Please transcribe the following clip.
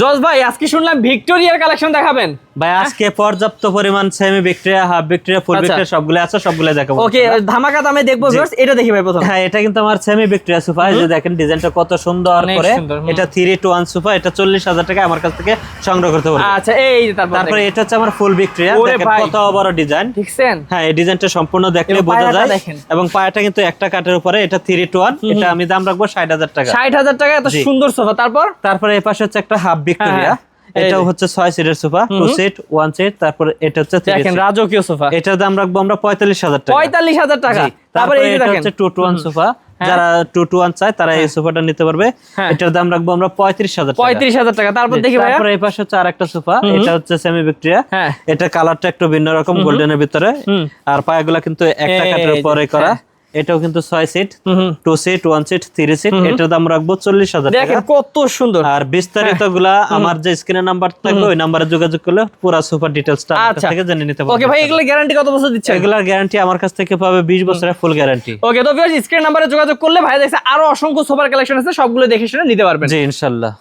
জজ ভাই আজকে শুনলাম ভিক্টোরিয়ার কালেকশন দেখাবেন। ভাই আজকে পর্যাপ্ত পরিমাণ semi Victoria half Victoria full. Victoria সবগুলো আছে সবগুলো দেখাবো। ওকে ধামাকা দামে দেখব viewers, এটা দেখি ভাই প্রথম। হ্যাঁ এটা কিন্তু আমার সেমি ভিক্টোরিয়া সোফা। এই যে দেখেন ডিজাইনটা কত সুন্দর করে। এটা থ্রি টু ওয়ান সোফা এটা চল্লিশ হাজার টাকা আমার কাছ থেকে সংগ্রহ করতে পারবেন আচ্ছা এই তারপর তারপরে এটা হচ্ছে আমার ফুল ভিক্টোরিয়া দেখেন কত বড় ডিজাইন দেখছেন হ্যাঁ এই ডিজাইনটা সম্পূর্ণ দেখলে বোঝা যায়। এবং পায়াটা কিন্তু একটা কাঠের উপরে এটা থ্রি টু ওয়ান এটা আমি দাম রাখব ষাট হাজার টাকা। ষাট হাজার টাকা এত সুন্দর সোফা। তারপর? তারপরে এই পাশে হচ্ছে একটা হাফ ভিক্টোরিয়া হ্যাঁ, এটাও হচ্ছে ছয় সিটের sofa two seat one seat তারপরে এটা হচ্ছে দেখেন রাজকীয় সোফা এটার দাম রাখব আমরা পঁয়তাল্লিশ হাজার টাকা। পঁয়তাল্লিশ হাজার টাকা। জি। তারপরে এই যে এটা দেখেন। হচ্ছে টু টু ওয়ান সোফা হ্যাঁ। যারা টু টু ওয়ান চায় তারা এই সোফাটা নিতে পারবে। হ্যাঁ। এটার দাম রাখব আমরা পঁয়ত্রিশ হাজার পঁয়ত্রিশ হাজার টাকা। তারপর দেখি তারপরে এই পাশে হচ্ছে আরেকটা সোফা এটা হচ্ছে সেমি ভিক্টোরিয়া হ্যাঁ। এটা কালারটা একটু ভিন্ন রকম গোল্ডেনের ভিতরে। আর পায়াগুলা কিন্তু একটা কাঠের যে, করা। হ্যাঁ। এটাও কিন্তু ছয় seat. Two seat one seat three seat এটার দাম রাখব চল্লিশ হাজার দেখেন কত সুন্দর। আর বিস্তারিতগুলা আমার যে স্ক্রিনের নাম্বার থাকবে ওই নাম্বারে যোগাযোগ করলে পুরো সুপার আচ্ছা। থেকে জেনে নিতে ওকে পারবেন ভাই এগুলো গ্যারান্টি কত বছর দিচ্ছে এগুলার গ্যারান্টি আমার কাছ থেকে পাবে বিশ বছরের ফুল গ্যারান্টি ওকে তো ভিউয়ার্স স্ক্রিন নাম্বারে যোগাযোগ করলে ভাই দেখছে আরও অসংখ্য সুপার কালেকশন আছে সবগুলো দেখে শুনে নিতে পারবেন। জি ইনশাল্লাহ।